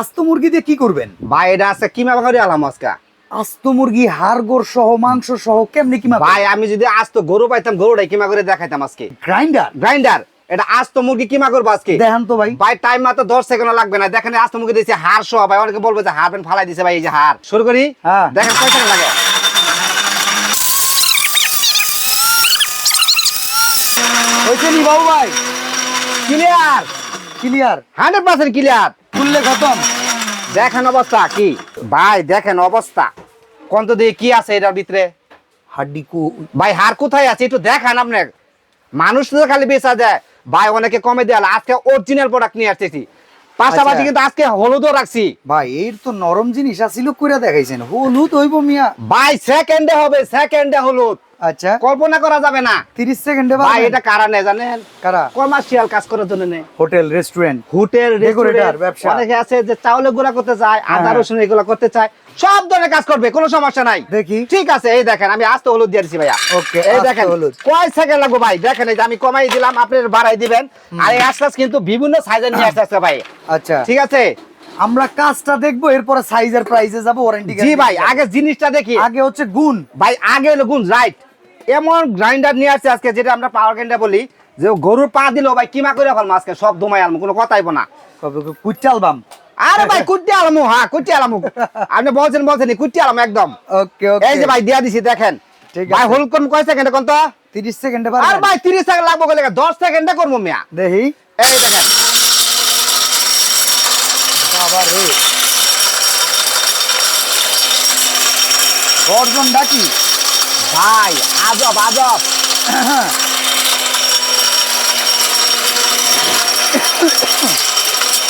আস্ত মুরগি দিয়ে কি করবেন? ভাই এটা আছে কিমা করে আলাম আজকা। আস্ত মুরগি হাড়গোড় সহ মাংস সহ কেমনি কিমা ভাই আমি যদি আজ তো গরু পাইতাম গরুটাই কিমা করে দেখাইতাম আজকে। গ্রাইন্ডার গ্রাইন্ডার এটা আজ তো মুরগি কিমা করব আজকে? দেখান তো ভাই। ভাই টাইম মাত্র দশ সেকেন্ড লাগবে না। দেখেন আজ তো মুরগি দিয়েছে হাড় সহ। ভাই অনেকে বলবে যে হাড় ফালাই দিছে ভাই এই যে হাড়। শুরু করি? হ্যাঁ। দেখেন কয় সেকেন্ড লাগে? হয়েছে নি বাবু ভাই? Clear clear hundred percent clear খুললে খতম দেখেন অবস্থা কি? ভাই দেখেন অবস্থা। কোন তো দিয়ে কি আছে এটার ভিতরে? হাড্ডি কু ভাই হার কোথায় আছে? একটু দেখান আপনার। মানুষ তো খালি বেচা দেয়। ভাই অনেকে কমে দেয়। আজকে অরিজিনাল প্রোডাক্ট নিয়ে আসতেছি। পাশাপাশি আচ্ছা। কিন্তু আজকে হলুদও রাখছি। ভাই এর তো নরম জিনিস আসিল কইরা দেখাইছেন। হলুদ হইব মিয়া। ভাই সেকেন্ডে হবে সেকেন্ডে হলুদ। আচ্ছা। কল্পনা করা যাবে না। 30 সেকেন্ডে ভাই এটা কারা নেয় জানেন? কারা? কমার্শিয়াল কাজ করার জন্য নেয়। হোটেল রেস্টুরেন্ট হোটেল ব্যবসা। অনেকে আছে যে চাউলের গুঁড়া করতে চায় আদা হ্যাঁ। রসুন এগুলো করতে চায় সব ধরনের কাজ করবে কোনো সমস্যা নাই। দেখি। ঠিক আছে এই দেখেন আমি আস্তে হলুদ ভাইয়া। Okay, এই দেখেন হলুদ। কয় সেকেন্ড লাগবে ভাই? দেখেন এই যে আমি কমাই দিলাম আপনি বাড়াই দিবেন। আর এই আশ্বাস কিন্তু বিভিন্ন সাইজের নিয়ে আসতে আসছে ভাই। আচ্ছা। ঠিক আছে? আমরা কাজটা দেখব এরপরে সাইজের প্রাইসে যাব ওয়ারেন্টি জি ভাই আগে জিনিসটা দেখি। আগে হচ্ছে গুণ। ভাই আগে হলো গুণ রাইট এমন গ্রাইন্ডার নিয়ে আসছে আজকে যেটা আমরা পাওয়ার গ্রাইন্ডার বলি যে গরুর পা দিলেও ভাই কিমা করে ফেলব আজকে? সব দমাই আলমু কোনো কথাই না। কুচাল বাম আরে ভাই কুটি আলামু হ্যাঁ কুটি আলামু। আপনি বলছেন বলছেন কুটি আলামু একদম। ওকে ওকে। এই যে ভাই দিয়া দিছি দেখেন। ঠিক ভাই। হোল কোন কয় সেকেন্ড কোন তো? 30 সেকেন্ডে আর পারবেন ভাই 30 সেকেন্ড লাগবে বলে 10 সেকেন্ডে করব মিয়া। দেখি। এই দেখেন। বাবা রে। গর্জন ডাকি ভাই আজব আজব।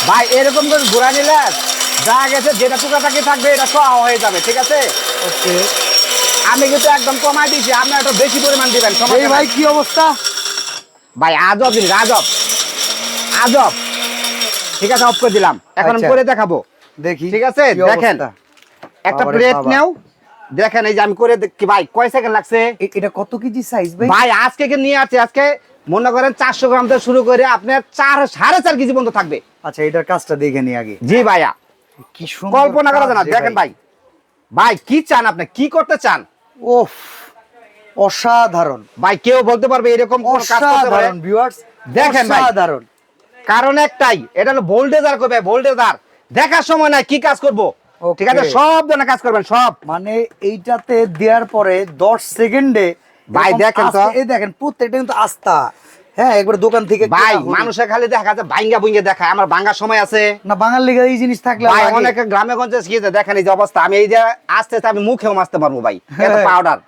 ভাই এরকম করে ঘোরা নিলে যা গেছে যেটা টুকাটাকি থাকবে এটা সহ হয়ে যাবে ঠিক আছে? ওকে। আমি কিন্তু একদম কমাই দিয়েছি আপনি একটু বেশি পরিমাণ দিবেন এই সমস্যা ভাই কি অবস্থা? ভাই আজব জিনিস আজব। আজব। ঠিক আছে অফ করে দিলাম। এখন আমি আচ্ছা। করে দেখাবো। দেখি ঠিক আছে, দেখেন। একটা প্লেট। নেও। দেখেন এই যে আমি করে দেখি ভাই কয় সেকেন্ড লাগছে? এটা কত কেজি সাইজ ভাই? ভাই আজকে কে নিয়ে আসছে? আজকে মনে করেন চারশো গ্রাম থেকে শুরু করে আপনার চার সাড়ে চার কেজি পর্যন্ত থাকবে। আচ্ছা এটার কাজটা দেখে নি আগে। জি ভাইয়া। কি কল্পনা করা না। দেখেন ভাই। ভাই। কি চান আপনি? কি করতে চান? ওফ অসাধারণ। ভাই কেউ বলতে পারবে এরকম অসাধারণ ভিউয়ার্স দেখেন ভাই। অসাধারণ। কারণ একটাই এটা হলো ভোল্টেজার করবে ভোল্টেজার দেখার সময় নাই কি কাজ করব. ঠিক আছে সব ধরনের কাজ করবেন সব। মানে এইটাতে দেওয়ার পরে 10 সেকেন্ডে ভাই, দেখেন তো। আস্তে- এই দেখেন প্রত্যেকটা কিন্তু আস্থা। হ্যাঁ একবার দোকান থেকে ভাই মানুষের খালি দেখা যায় ভাঙ্গা ভুঙ্গে দেখায় আমার ভাঙ্গার সময় আছে। না বাঙাল লিগা এই জিনিস থাকলে ভাই অনেকে গ্রামে গঞ্জে শিখেছে দেখেন এই যে অবস্থা। আমি এই যে আস্তে আস্তে আমি মুখেও মারতে পারব ভাই। এত হ্যাঁ। পাউডার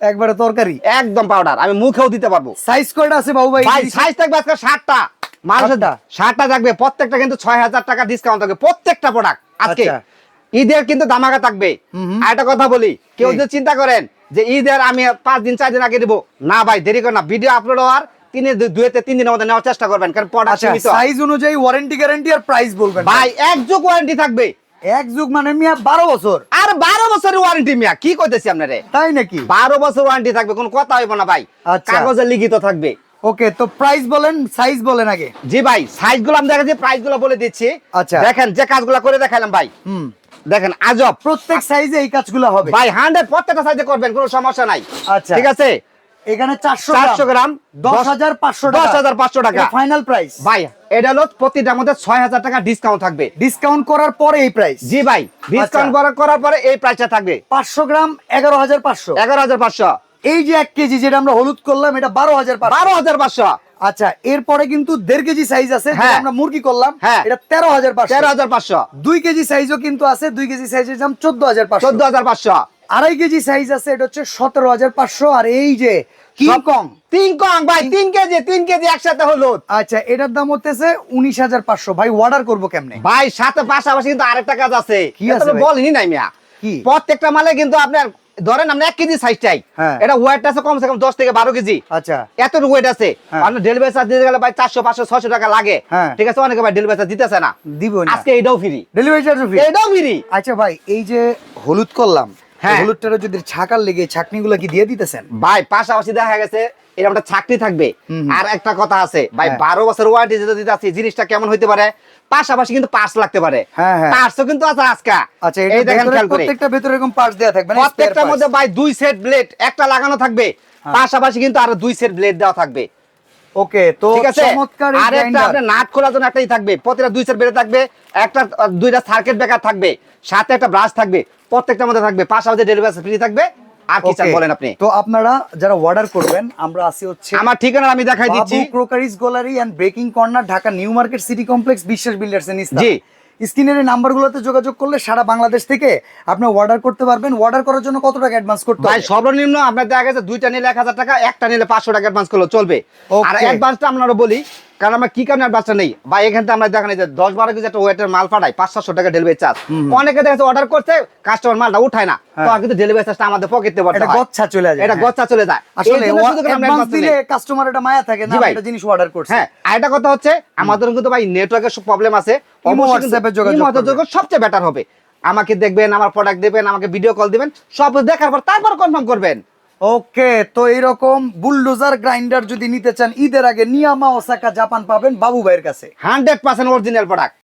একবারে তরকারি? একদম পাউডার আমি মুখেও দিতে পারব। সাইজ কয়টা আছে বাবু ভাই? ভাই সাইজ থাকবে আজকে ষাটটা। মানুষের ষাটটা? ষাটটা থাকবে। প্রত্যেকটা কিন্তু ছয় হাজার টাকা ডিসকাউন্ট থাকবে। প্রত্যেকটা প্রোডাক্ট আজকে। আচ্ছা। ঈদের কিন্তু দামাকা থাকবে। আর একটা কথা বলি কেউ যদি চিন্তা করেন যে ঈদের আমি পাঁচ দিন চার দিন আগে দিব না ভাই দেরি করে না ভিডিও আপলোড হওয়ার তিন দুয়েতে তিন দিনের মধ্যে নেওয়ার চেষ্টা করবেন কারণ প্রোডাক্ট আচ্ছা সীমিত। সাইজ অনুযায়ী ওয়ারেন্টি গ্যারান্টি আর প্রাইস বলবেন ভাই। এক যুগ ওয়ারেন্টি থাকবে। এক যুগ মানে মিয়া 12 বছর। আর বারো বছরের ওয়ারেন্টি মিয়া কি আপনারে? তাই নাকি? বারো বছর ওয়ারেন্টি থাকবে কোনো কথা হইব না ভাই। আচ্ছা। কাগজে লিখিত থাকবে। ওকে তো প্রাইস বলেন সাইজ বলেন আগে। জি ভাই সাইজগুলো আমি দেখাচ্ছি প্রাইসগুলো বলে দিচ্ছি। আচ্ছা। দেখেন যে কাজগুলো করে দেখালাম ভাই। হুম। দেখেন আজব। প্রত্যেক সাইজে এই কাজগুলো হবে। ভাই হান্ড্রেড প্রত্যেকটা সাইজে করবেন কোনো সমস্যা নাই। আচ্ছা। ঠিক আছে? এখানে 400 চারশো গ্রাম দশ হাজার পাঁচশো দশ হাজার পাঁচশো টাকা। ফাইনাল প্রাইস ভাই এটা হলো প্রতিটার মধ্যে ছয় হাজার টাকা ডিসকাউন্ট থাকবে। ডিসকাউন্ট করার পরে এই প্রাইস জি ভাই ডিসকাউন্ট আচ্ছা। করার পরে এই প্রাইসটা থাকবে। পাঁচশো গ্রাম এগারো হাজার পাঁচশো। এগারো হাজার পাঁচশো। এই যে এক কেজি যেটা আমরা হলুদ করলাম এটা বারো হাজার বারো হাজার পাঁচশো। আচ্ছা এরপরে কিন্তু দেড় কেজি সাইজ আছে হ্যাঁ। আমরা মুরগি করলাম হ্যাঁ। এটা তেরো হাজার পাঁচশো। তেরো হাজার পাঁচশো। দুই কেজি সাইজও কিন্তু আছে দুই কেজি সাইজের দাম চোদ্দ হাজার পাঁচশো। চোদ্দ হাজার পাঁচশো। আড়াই কেজি সাইজ আছে এটা হচ্ছে সতেরো হাজার পাঁচশো। আর এই যে কিং কং। তিন কং ভাই তিন কেজি তিন কেজি একসাথে হলুদ। আচ্ছা এটার দাম হতেছে উনিশ হাজার পাঁচশো। ভাই অর্ডার করব কেমনে? ভাই সাথে পাশাপাশি কিন্তু আরেকটা কাজ আছে। কি আছে তো ভাই? বলিনি নাই মিয়া। প্রত্যেকটা মালে কিন্তু আপনার ধরেন আমরা এক কেজি সাইজ চাই। হ্যাঁ। এটা ওয়েট আছে কমসে কম দশ থেকে বারো কেজি। আচ্ছা। এত ওয়েট আছে। হ্যাঁ। আপনার ডেলিভারি চার্জ দিতে গেলে ভাই চারশো পাঁচশো ছশো টাকা লাগে। হ্যাঁ। ঠিক আছে অনেকে ভাই ডেলিভারি চার্জ দিতেছে না। দিব না। আজকে এটাও ফ্রি ডেলিভারি চার্জ ফ্রি এটাও ফ্রি আচ্ছা ভাই এই যে হলুদ করলাম হ্যাঁ। হলুদটারে যদি ছাকার লেগে ছাকনিগুলো কি দিয়ে দিতেছেন ভাই পাশাপাশি দেখা গেছে এরকম একটা চাকরি থাকবে। আর একটা কথা আছে ভাই হ্যাঁ। বারো বছর ওয়ারেন্টি যেটা দিতে আছে জিনিসটা কেমন হইতে পারে পাশাপাশি কিন্তু পার্স লাগতে পারে হ্যাঁ, হ্যাঁ। পার্সও কিন্তু আছে আজকা আচ্ছা এই দেখেন খেয়াল করে প্রত্যেকটা ভেতরে এরকম পার্টস দেওয়া থাকবে না প্রত্যেকটার মধ্যে ভাই দুই সেট ব্লেড একটা লাগানো থাকবে। পাশাপাশি কিন্তু আরও দুই সেট ব্লেড দেওয়া থাকবে ওকে তো ঠিক আছে? চমৎকার আর একটা আপনার নাট খোলার জন্য একটাই থাকবে প্রতিটা দুই সেট বেড়ে থাকবে একটা দুইটা সার্কিট ব্রেকার থাকবে সাথে একটা ব্রাশ থাকবে মধ্যে থাকবে পাশাপাশি ডেলিভারি ফ্রি থাকবে আর কি চান বলেন আপনি? তো আপনারা যারা অর্ডার করবেন আমরা আসি হচ্ছে আমার ঠিকানা আমি দেখাই দিচ্ছি। Crockeries gallery and breaking corner Dhaka new market city complex Biswas builders নিচে জি। স্ক্রিনের এই নাম্বারগুলোতে যোগাযোগ করলে সারা বাংলাদেশ থেকে আপনি অর্ডার করতে পারবেন। অর্ডার করার জন্য কত টাকা অ্যাডভান্স করতে ভাই হবে? সর্বনিম্ন আপনার দেখা গেছে দুইটা নিলে এক হাজার টাকা একটা নিলে পাঁচশো টাকা অ্যাডভান্স করলে চলবে. আর অ্যাডভান্সটা আপনারা বলি কারণ আমরা কি কারণে অ্যাডভান্সটা নেই? বা এখান থেকে আমরা দেখেন যে দশ বারো কেজি একটা ওয়েটের মাল পাঠাই পাঁচ সাতশো টাকা ডেলিভারি চার্জ অনেকে দেখা অর্ডার করছে কাস্টমার মালটা উঠায় না। হ্যাঁ। কিন্তু ডেলিভারি চার্জটা আমাদের পকেটে পড়তে এটা গচ্ছা চলে যায় এটা হ্যাঁ। চলে যায়। আসলে এই জন্য শুধু করে আমরা অ্যাডভান্স দিলে কাস্টমার এটা মায়া থাকে না একটা জিনিস অর্ডার করছে। হ্যাঁ কথা হচ্ছে আমাদের কিন্তু ভাই নেটওয়ার্কের প্রবলেম আছে। হোয়াটসঅ্যাপে। যোগাযোগ সবচেয়ে বেটার হবে। আমাকে দেখবেন আমার প্রোডাক্ট দেবেন আমাকে ভিডিও কল দিবেন সব দেখার পর তারপর কনফার্ম করবেন। ওকে, তো এইরকম বুলডোজার গ্রাইন্ডার যদি নিতে চান, ঈদের আগে নিয়ামা ওসাকা জাপান পাবেন বাবু ভাইয়ের কাছে। Hundred percent original product.